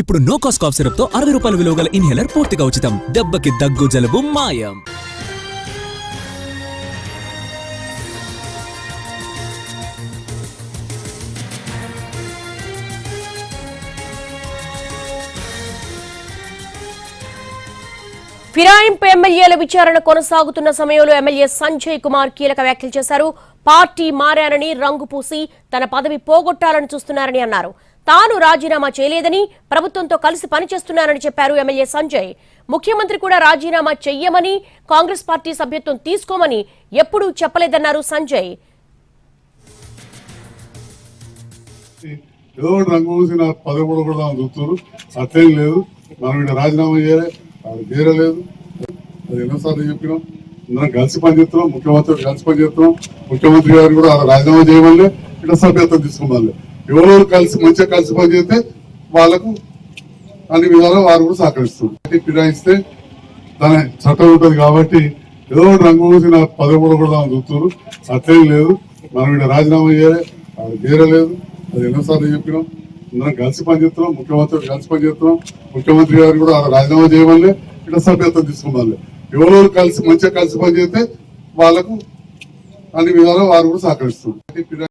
ఇప్పుడు no cost cough సిరప్తో అరవై రూపాయల విలువ గల ఇన్హేలర్ పూర్తిగా ఉచితం. దెబ్బకి దగ్గు జలుబు మాయం. ఫిరాయింపు ఎమ్మెల్యేల విచారణ కొనసాగుతున్న సమయంలో ఎమ్మెల్యే సంజయ్ కుమార్ కీలక వ్యాఖ్యలు చేశారు. పార్టీ మారానని రంగు పూసి తన పదవి పోగొట్టాలని చూస్తున్నారని అన్నారు. తాను రాజీనామా చేయలేదని ప్రభుత్వంతో కలిసి పనిచేస్తున్నానని చెప్పారు ఎమ్మెల్యే సంజయ్. ముఖ్యమంత్రి కూడా రాజీనామా చెయ్యమని కాంగ్రెస్ పార్టీ సభ్యత్వం తీసుకోమని ఎప్పుడూ చెప్పలేదన్నారు సంజయ్. ఏదో రంగు పూసి నా పదవి కూడా చూస్తున్నారు. అట్లేం లేదు. మనం ఇక్కడ రాజీనామా చేయలే. అది ఎన్నోసార్లు చెప్పినాం. అందరం కలిసి పనిచేస్తున్నాం. ముఖ్యమంత్రి కలిసి పనిచేస్తున్నాం. ముఖ్యమంత్రి గారు కూడా రాజీనామా చేయమని ఇక్కడ సభ్యత్వం తీసుకోమని ఎవరెవరు కలిసి మంచిగా కలిసి పనిచేస్తే వాళ్ళకు అన్ని విధాలు వారు కూడా సహకరిస్తుంది ఫిరాయిస్తే దాని చట్టం ఉంటుంది కాబట్టి ఏదో ఒకటి రంగు పూసి నా పదవి కూడా చూస్తున్నారు. అట్లే లేదు. మనం ఇక్కడ రాజీనామా చేయలే. అది చేరలేదు అది ఎన్నోసార్లు చెప్పినాం. అందరం కలిసి పనిచేస్తున్నాం ముఖ్యమంత్రి కలిసి పనిచేస్తున్నాం ముఖ్యమంత్రి గారు కూడా రాజీనామా చేయమని ఇక్కడ సభ్యత్వం తీసుకోమని ఎవరెవరు కలిసి మంచిగా కలిసి పనిచేస్తే వాళ్ళకు అన్ని విధాలు వారు కూడా సహకరిస్తున్నారు.